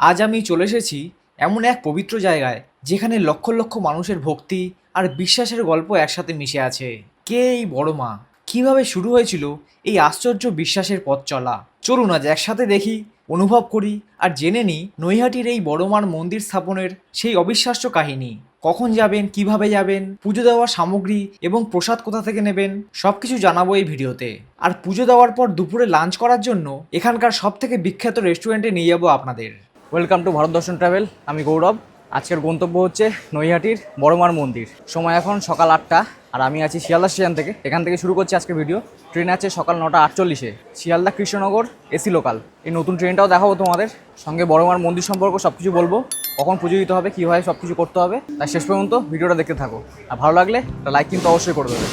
আজ আমি চলে এসেছি এমন এক পবিত্র জায়গায় যেখানে লক্ষ লক্ষ মানুষের ভক্তি আর বিশ্বাসের গল্প একসাথে মিশে আছে। কে এই বড় মা? কীভাবে শুরু হয়েছিল এই আশ্চর্য বিশ্বাসের পথ চলা? চলুন আজ একসাথে দেখি, অনুভব করি আর জেনে নিই নৈহাটির এই বড় মার মন্দির স্থাপনের সেই অবিশ্বাস্য কাহিনী। কখন যাবেন, কীভাবে যাবেন, পুজো দেওয়ার সামগ্রী এবং প্রসাদ কোথা থেকে নেবেন সব কিছু জানাব এই ভিডিওতে। আর পুজো দেওয়ার পর দুপুরে লাঞ্চ করার জন্য এখানকার সব থেকে বিখ্যাত রেস্টুরেন্টে নিয়ে যাব আপনাদের। ওয়েলকাম টু ভারত দর্শন ট্রাভেল আমি গৌরব। আজকের গন্তব্য হচ্ছে নৈহাটির বড়মার মন্দির। সময় এখন সকাল আটটা, আর আমি আছি শিয়ালদা স্টেশন থেকে। এখান থেকে শুরু করছি আজকের ভিডিও ট্রেন আছে সকাল নটা আটচল্লিশে। শিয়ালদা কৃষ্ণনগর এসি লোকাল এই নতুন ট্রেনটাও দেখাবো তোমাদের। সঙ্গে বড়মার মন্দির সম্পর্ক সব কিছু বলব। কখন পুজো দিতে হবে কীভাবে সব কিছু করতে হবে। তাই শেষ পর্যন্ত ভিডিওটা দেখতে থাকো। আর ভালো লাগলে একটা লাইক কিন্তু অবশ্যই করে দেবে।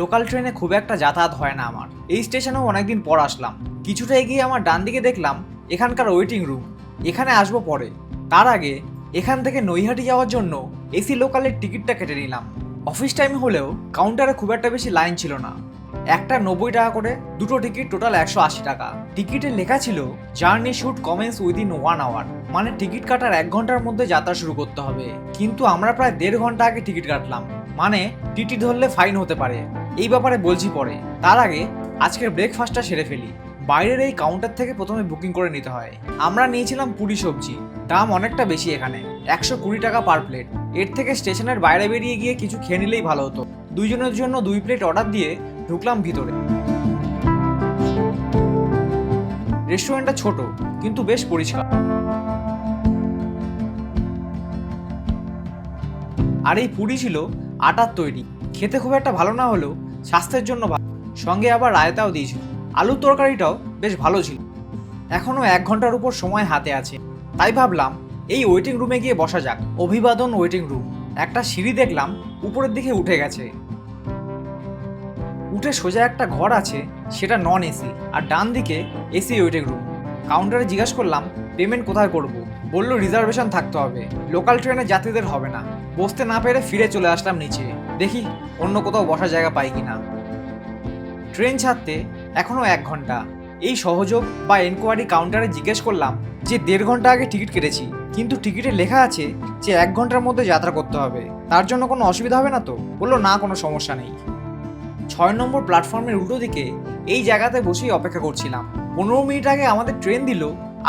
লোকাল ট্রেনে খুব একটা যাতায়াত হয় না আমার। এই স্টেশনেও অনেকদিন পর আসলাম। কিছুটা এগিয়ে আমার ডান দিকে দেখলাম, এখানকার ওয়েটিং রুম এখানে আসব পরে। তার আগে এখান থেকে নৈহাটি যাওয়ার জন্য এসি লোকালের টিকিটটা কেটে নিলাম। অফিস টাইম হলেও কাউন্টারে খুব একটা বেশি লাইন ছিল না। একটা নব্বই টাকা করে দুটো টিকিট টোটাল একশো আশি টাকা। টিকিটে লেখা ছিল, journey should commence within one hour. মানে টিকিট কাটার এক ঘণ্টার মধ্যে যাত্রা শুরু করতে হবে। কিন্তু আমরা প্রায় দেড় ঘণ্টা আগে টিকিট কাটলাম। মানে টিটি ধরলে ফাইন হতে পারে। এই ব্যাপারে বলছি পরে। তার আগে আজকের ব্রেকফাস্টটা সেরে ফেলি। বাইরের এই কাউন্টার থেকে প্রথমে বুকিং করে নিতে হয়। আমরা নিয়েছিলাম পুরি সবজি, দাম অনেকটা বেশি এখানে, একশো কুড়ি টাকা পার প্লেট এর থেকে স্টেশনের বাইরে বেরিয়ে গিয়ে কিছু খেয়ে নিলেই ভালো হতো। দুইজনের জন্য দুই প্লেট অর্ডার দিয়ে ঢুকলাম ভিতরে। রেস্টুরেন্টটা ছোট, কিন্তু বেশ পরিষ্কার। আর এই পুরি ছিল আটার তৈরি। খেতে খুব একটা ভালো না হলেও স্বাস্থ্যের জন্য ভালো। সঙ্গে আবার রায়তাও দিয়েছিল। আলুর তরকারিটাও বেশ ভালো ছিল। এখনও এক ঘণ্টার উপর সময় হাতে আছে। তাই ভাবলাম, এই ওয়েটিং রুমে গিয়ে বসা যাক। অভিবাদন ওয়েটিং রুম একটা সিঁড়ি দেখলাম, উপরের দিকে উঠে গেছে। উঠে সোজা একটা ঘর আছে, সেটা নন এসি আর ডান দিকে এসি ওয়েটিং রুম কাউন্টারে জিজ্ঞাসা করলাম পেমেন্ট কোথায় করব? বলল রিজার্ভেশন থাকতে হবে। লোকাল ট্রেনে যাত্রীদের হবে না। বসতে না পেরে ফিরে চলে আসলাম নিচে। দেখি অন্য কোথাও বসার জায়গা পাই কিনা। ট্রেন ছাড়তে এখনও এক ঘণ্টা। এই সহযোগ বা এনকোয়ারি কাউন্টারে জিজ্ঞেস করলাম যে দেড় ঘণ্টা আগে টিকিট কেটেছি, কিন্তু টিকিটে লেখা আছে যে এক ঘণ্টার মধ্যে যাত্রা করতে হবে। তার জন্য কোনো অসুবিধা হবে না তো? বলল, না, কোনো সমস্যা নেই। ছয় নম্বর প্ল্যাটফর্মের উল্টো দিকে এই জায়গাতে বসেই অপেক্ষা করছিলাম। পনেরো মিনিট আগে আমাদের ট্রেন দিল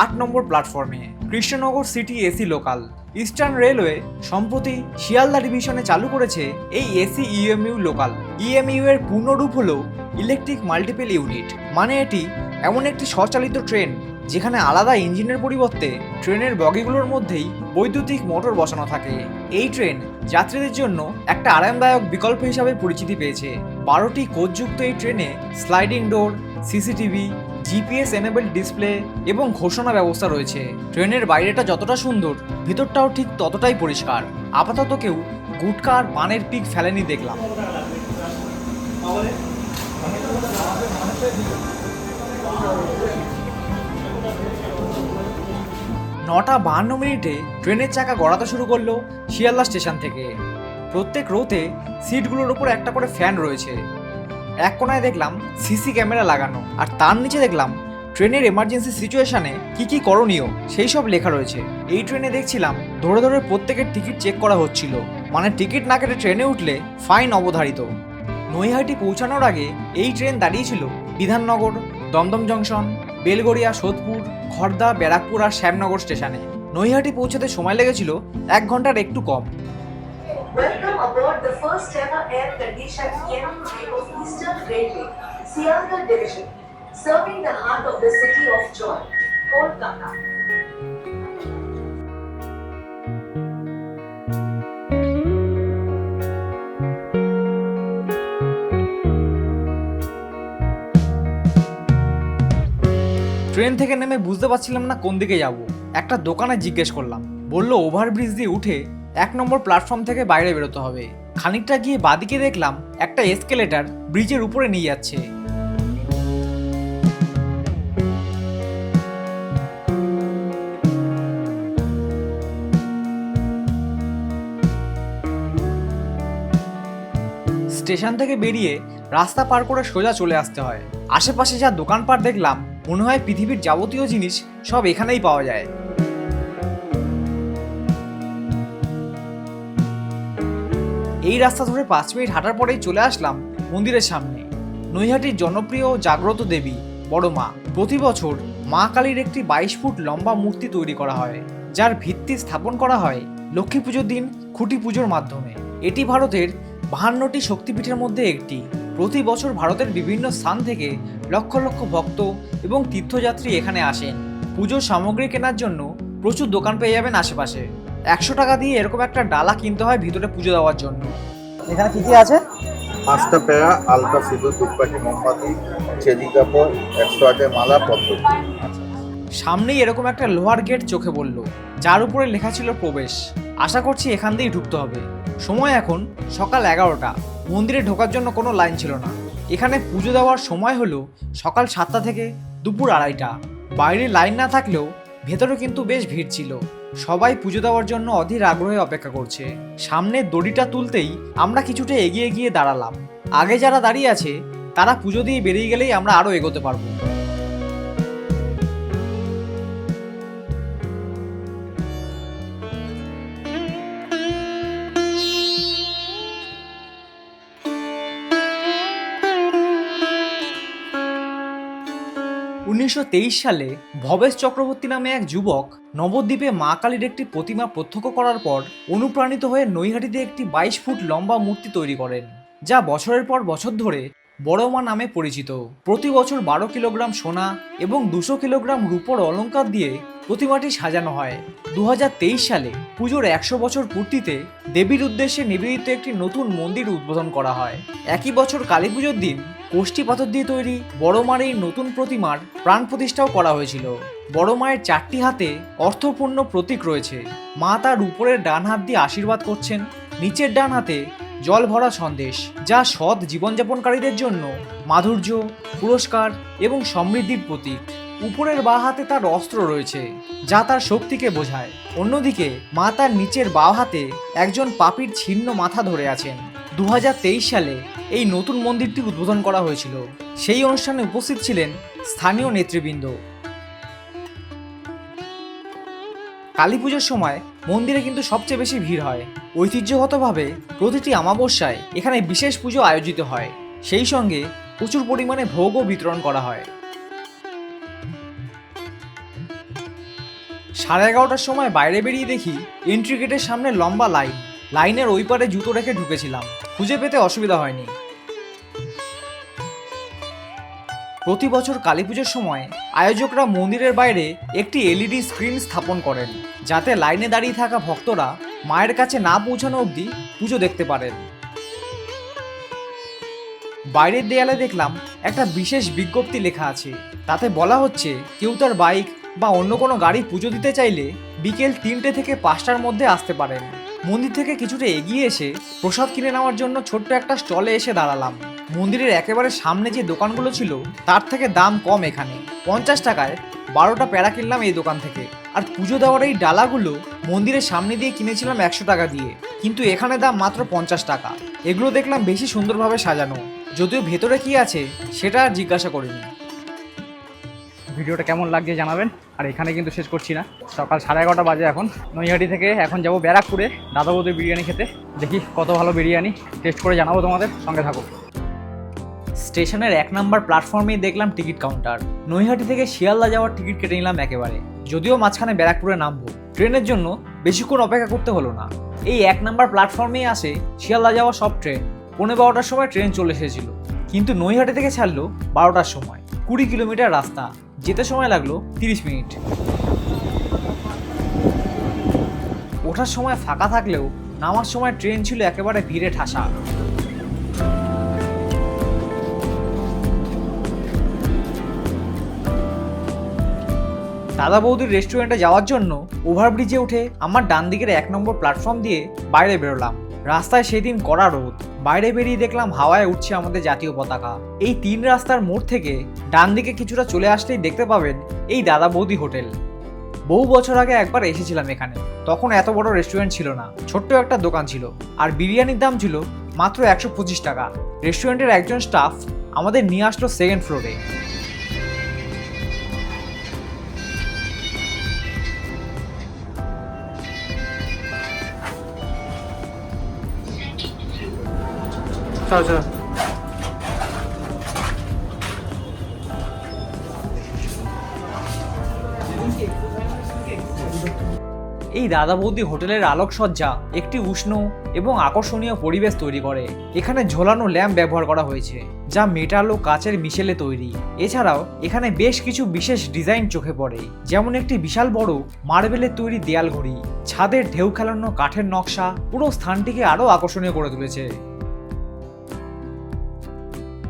আট নম্বর প্ল্যাটফর্মে Krishnanagar city AC local eastern railway সম্প্রতি শিয়ালদা ডিভিশনে চালু করেছে এই এসি ইএমইউ লোকাল ইএমইউ এর পূর্ণরূপ হলো ইলেকট্রিক মাল্টিপেল ইউনিট। মানে এটি এমন একটি স্বচালিত ট্রেন, যেখানে আলাদা ইঞ্জিনের পরিবর্তে ট্রেনের বগিগুলোর মধ্যেই বৈদ্যুতিক মোটর বসানো থাকে। এই ট্রেন যাত্রীদের জন্য একটা আরামদায়ক বিকল্প হিসাবে পরিচিতি পেয়েছে। বারোটি কোচযুক্ত এই ট্রেনে sliding door, CCTV, GPS enable display এবং ঘোষণা ব্যবস্থা রয়েছে। ট্রেনের বাইরেটা যতটা সুন্দর, ভিতরটাও ঠিক ততটাই পরিষ্কার। আপাতত কেউ গুটকা আর পানের পিক ফেলেনি দেখলাম। নটা বাহান্ন মিনিটে ট্রেনের চাকা গড়াতে শুরু করল শিয়ালদা স্টেশন থেকে। প্রত্যেক রোতে সিটগুলোর উপর একটা করে ফ্যান রয়েছে। এক কোনায় দেখলাম সিসি ক্যামেরা লাগানো আর তার নিচে দেখলাম ট্রেনের এমার্জেন্সি সিচুয়েশনে কি কি করণীয় সেই সব লেখা রয়েছে। এই ট্রেনে দেখছিলাম ধরে ধরে প্রত্যেকের টিকিট চেক করা হচ্ছিল। মানে টিকিট না কেটে ট্রেনে উঠলে ফাইন অবধারিত। নৈহাটি পৌঁছানোর আগে এই ট্রেন দাঁড়িয়েছিল বিধাননগর দমদম জংশন বেলগড়িয়া সোদপুর খর্দা ব্যারাকপুর আর শ্যামনগর স্টেশনে নৈহাটি পৌঁছাতে সময় লেগেছিল এক ঘণ্টার একটু কম Serving the heart of the city of joy, Kolkata. Train থেকে নেমে বুঝতে পারছিলাম না কোন দিকে যাব। একটা দোকানে জিজ্ঞেস করলাম। বলল ওভারব্রিজ দিয়ে উঠে এক নম্বর প্ল্যাটফর্ম থেকে বাইরে বেরোতে হবে। খানিকটা গিয়ে বাদিকে দেখলাম একটা এসকেলেটার ব্রিজের উপরে নিয়ে যাচ্ছে। স্টেশন থেকে বেরিয়ে রাস্তা পার করে সোজা চলে আসতে হয়। আশেপাশে যা দোকানপাট দেখলাম মনে হয় পৃথিবীর যাবতীয় জিনিস সব এখানেই পাওয়া যায়। এই রাস্তা ধরে পাঁচ মিনিট হাঁটার পরেই চলে আসলাম মন্দিরের সামনে। নৈহাটির জনপ্রিয় জাগ্রত দেবী, বড় মা। প্রতি বছর মা কালীর একটি বাইশ ফুট লম্বা মূর্তি তৈরি করা হয়, যার ভিত্তি স্থাপন করা হয় লক্ষ্মী পুজোর দিন খুঁটি পুজোর মাধ্যমে। এটি ভারতের বাহান্নটি শক্তিপীঠের মধ্যে একটি। প্রতি বছর ভারতের বিভিন্ন স্থান থেকে লক্ষ লক্ষ ভক্ত এবং তীর্থযাত্রী এখানে আসেন। পুজোর সামগ্রী কেনার জন্য প্রচুর দোকান পেয়ে যাবেন আশেপাশে। একশো টাকা দিয়ে এরকম একটা ডালা কিনতে হয় ভিতরে পুজো দেওয়ার জন্য। এখানে কি কি আছে? পাঁচটা পেয়া আলতা সিঁদুর ধূপকাঠি মোমবাতি চেরি কাপড় একশো আটের মালা পদ্ম সামনেই এরকম একটা লোহার গেট চোখে পড়ল যার উপরে লেখা ছিল প্রবেশ। আশা করছি এখান দিয়েই ঢুকতে হবে। সময় এখন সকাল এগারোটা। মন্দিরে ঢোকার জন্য কোনো লাইন ছিল না। এখানে পুজো দেওয়ার সময় হলো সকাল সাতটা থেকে দুপুর আড়াইটা। বাইরে লাইন না থাকলেও ভেতরে কিন্তু বেশ ভিড় ছিল। সবাই পুজো দেওয়ার জন্য অধীর আগ্রহে অপেক্ষা করছে। সামনে দড়িটা তুলতেই আমরা কিছুটা এগিয়ে গিয়ে দাঁড়ালাম। আগে যারা দাঁড়িয়ে আছে, তারা পুজো দিয়ে বেরিয়ে গেলেই আমরা আরও এগোতে পারব। উনিশশো সালে ভবেশ চক্রবর্তী নামে এক যুবক নবদ্বীপে মা কালীর একটি প্রতিমা প্রত্যক্ষ করার পর অনুপ্রাণিত হয়ে নৈহাটিতে একটি বাইশ ফুট লম্বা মূর্তি তৈরি করেন, যা বছরের পর বছর ধরে বড় মা নামে পরিচিত। প্রতি বছর বারো কিলোগ্রাম সোনা এবং দুশো কিলোগ্রাম রূপোর অলংকার দিয়ে প্রতিমাটি সাজানো হয়। দু হাজার তেইশ সালে পুজোর একশো বছর পূর্তিতে দেবীর উদ্দেশ্যে নিবেদিত একটি নতুন মন্দির উদ্বোধন করা হয়। একই বছর কালী পুজোর দিন কোষ্ঠী পাথর দিয়ে তৈরি বড় মার এই নতুন প্রতিমার প্রাণ প্রতিষ্ঠাও করা হয়েছিল। বড় মায়ের চারটি হাতে অর্থপূর্ণ প্রতীক রয়েছে। মা তার উপরের ডান হাত দিয়ে আশীর্বাদ করছেন, নিচের ডান হাতে জল ভরা সন্দেশ, যা সৎ জীবনযাপনকারীদের জন্য মাধুর্য, পুরস্কার এবং সমৃদ্ধির প্রতীক। উপরের বাঁ হাতে তার অস্ত্র রয়েছে, যা তার শক্তিকে বোঝায়। অন্যদিকে, মা তার নিচের বাঁ হাতে একজন পাপীর ছিন্ন মাথা ধরে আছেন। দু হাজার তেইশ সালে এই নতুন মন্দিরটি উদ্বোধন করা হয়েছিল। সেই অনুষ্ঠানে উপস্থিত ছিলেন স্থানীয় নেতৃবৃন্দ। কালী পুজোর সময় মন্দিরে কিন্তু সবচেয়ে বেশি ভিড় হয়। ঐতিহ্যগতভাবে প্রতিটি আমাবস্যায় এখানে বিশেষ পুজো আয়োজিত হয়। সেই সঙ্গে প্রচুর পরিমাণে ভোগও বিতরণ করা হয়। সাড়ে এগারোটার সময় বাইরে বেরিয়ে দেখি এন্ট্রি গেটের সামনে লম্বা লাইন। লাইনের ওই পারে জুতো রেখে ঢুকেছিলাম। খুঁজে পেতে অসুবিধা হয়নি। প্রতি বছর কালী পুজোর সময় আয়োজকরা মন্দিরের বাইরে একটি এলইডি স্ক্রিন স্থাপন করেন, যাতে লাইনে দাঁড়িয়ে থাকা ভক্তরা মায়ের কাছে না পৌঁছানো অবধি পুজো দেখতে পারেন। বাইরের দেয়ালে দেখলাম একটা বিশেষ বিজ্ঞপ্তি লেখা আছে। তাতে বলা হচ্ছে, কেউ তার বাইক বা অন্য কোনো গাড়ি পুজো দিতে চাইলে বিকেল তিনটে থেকে পাঁচটার মধ্যে আসতে পারেন। মন্দির থেকে কিছুটা এগিয়ে এসে প্রসাদ কিনে নেওয়ার জন্য ছোট্ট একটা স্টলে এসে দাঁড়ালাম। মন্দিরের একেবারে সামনে যে দোকানগুলো ছিল, তার থেকে দাম কম এখানে। পঞ্চাশ টাকায় বারোটা প্যারা কিনলাম এই দোকান থেকে। আর পুজো দেওয়ার এই ডালাগুলো মন্দিরের সামনে দিয়ে কিনেছিলাম একশো টাকা দিয়ে। কিন্তু এখানে দাম মাত্র পঞ্চাশ টাকা। এগুলো দেখলাম বেশি সুন্দরভাবে সাজানো। যদিও ভেতরে কি আছে, সেটা আর জিজ্ঞাসা করিনি। ভিডিওটা কেমন লাগছে জানাবেন। আর এখানে কিন্তু শেষ করছি না। সকাল সাড়ে এগারোটা বাজে এখন। নৈহাটি থেকে এখন যাব ব্যারাকপুরে দাদা বৌদির বিরিয়ানি খেতে। দেখি কত ভালো বিরিয়ানি। টেস্ট করে জানাব তোমাদের। সঙ্গে থাকো। স্টেশনের এক নম্বর প্ল্যাটফর্মেই দেখলাম টিকিট কাউন্টার। নৈহাটি থেকে শিয়ালদা যাওয়ার টিকিট কেটে নিলাম একেবারে। যদিও মাঝখানে ব্যারাকপুরে নামবো। ট্রেনের জন্য বেশিক্ষণ অপেক্ষা করতে হলো না। এই এক নম্বর প্ল্যাটফর্মেই আসে শিয়ালদা যাওয়া সব ট্রেন। পৌনে বারোটার সময় ট্রেন চলে এসেছিল। কিন্তু নৈহাটি থেকে ছাড়লো বারোটার সময়। কুড়ি কিলোমিটার রাস্তা। যেতে সময় লাগল তিরিশ মিনিট। ওঠার সময় ফাঁকা থাকলেও নামার সময় ট্রেন ছিল একেবারে ভিড়ে ঠাসা। দাদা বৌদির রেস্টুরেন্টে যাওয়ার জন্য ওভারব্রিজে উঠে আমার ডান দিকের এক নম্বর প্ল্যাটফর্ম দিয়ে বাইরে বেরোলাম। রাস্তায় সেদিন কড়া রোদ। বাইরে বেরিয়ে দেখলাম হাওয়ায় উঠছে আমাদের জাতীয় পতাকা। এই তিন রাস্তার মোড় থেকে ডান দিকে কিছুটা চলে আসলেই দেখতে পাবেন এই দাদা বৌদি হোটেল। বহু বছর আগে একবার এসেছিলাম এখানে। তখন এত বড় রেস্টুরেন্ট ছিল না, ছোট্ট একটা দোকান ছিল আর বিরিয়ানির দাম ছিল মাত্র একশো পঁচিশ টাকা। রেস্টুরেন্টের একজন স্টাফ আমাদের নিয়ে আসলো সেকেন্ড ফ্লোরে এই দাদা বৌদি হোটেলের আলোকসজ্জা একটি উষ্ণ এবং আকর্ষণীয় পরিবেশ তৈরি করে। এখানে ঝোলানো ল্যাম্প ব্যবহার করা হয়েছে, যা মেটাল ও কাচের মিশেলে তৈরি। এছাড়াও এখানে বেশ কিছু বিশেষ ডিজাইন চোখে পড়ে, যেমন একটি বিশাল বড় মার্বেলের তৈরি দেয়াল ঘড়ি ছাদের ঢেউ খেলানো কাঠের নকশা পুরো স্থানটিকে আরও আকর্ষণীয় করে তুলেছে।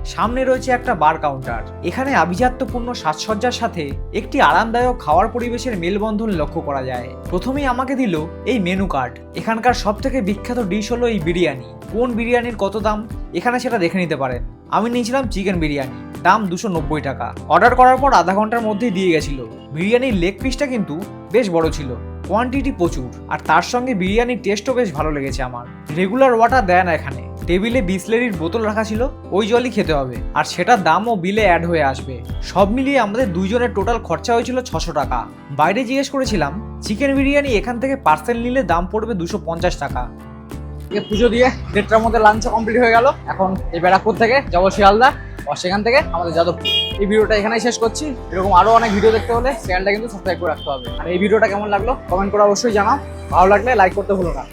সামনে রয়েছে একটা বার কাউন্টার। এখানে আভিজাত্যপূর্ণ সাজসজ্জার সাথে একটি আরামদায়ক খাওয়ার পরিবেশের মেলবন্ধন লক্ষ্য করা যায়। প্রথমেই আমাকে দিল এই মেনু কার্ড। এখানকার সব থেকে বিখ্যাত ডিশ হলো এই বিরিয়ানি। কোন বিরিয়ানির কত দাম? এখানে সেটা দেখে নিতে পারেন। আমি নিয়েছিলাম চিকেন বিরিয়ানি। দাম দুশো নব্বই টাকা। অর্ডার করার পর আধা ঘণ্টার মধ্যেই দিয়ে গেছিল। বিরিয়ানির লেগ পিসটা কিন্তু বেশ বড় ছিল। কোয়ান্টিটি প্রচুর। আর তার সঙ্গে বিরিয়ানির টেস্টও বেশ ভালো লেগেছে আমার। রেগুলার ওয়াটার দেয় না এখানে। টেবিলে বিসলেরির বোতল রাখা ছিল, ওই জলই খেতে হবে। আর সেটার দামও বিলে অ্যাড হয়ে আসবে। সব মিলিয়ে আমাদের দুইজনের টোটাল খরচা হয়েছিল ছশো টাকা। বাইরে জিজ্ঞেস করেছিলাম চিকেন বিরিয়ানি এখান থেকে পার্সেল নিলে দাম পড়বে দুশো পঞ্চাশ টাকা। পুজো দিয়ে দেড়টার মধ্যে লাঞ্চ কমপ্লিট হয়ে গেল। এখন এই ব্যারাকপুর থেকে যাব শিয়ালদা আর সেখান থেকে আমাদের যাদবপুর। এই ভিডিওটা এখানেই শেষ করছি। এরকম আরও অনেক ভিডিও দেখতে হলে চ্যানেলটা কিন্তু সাবস্ক্রাইব করে রাখতে হবে। আর এই ভিডিওটা কেমন লাগল কমেন্ট করে অবশ্যই জানাও। ভালো লাগলে লাইক করতে ভুলো না।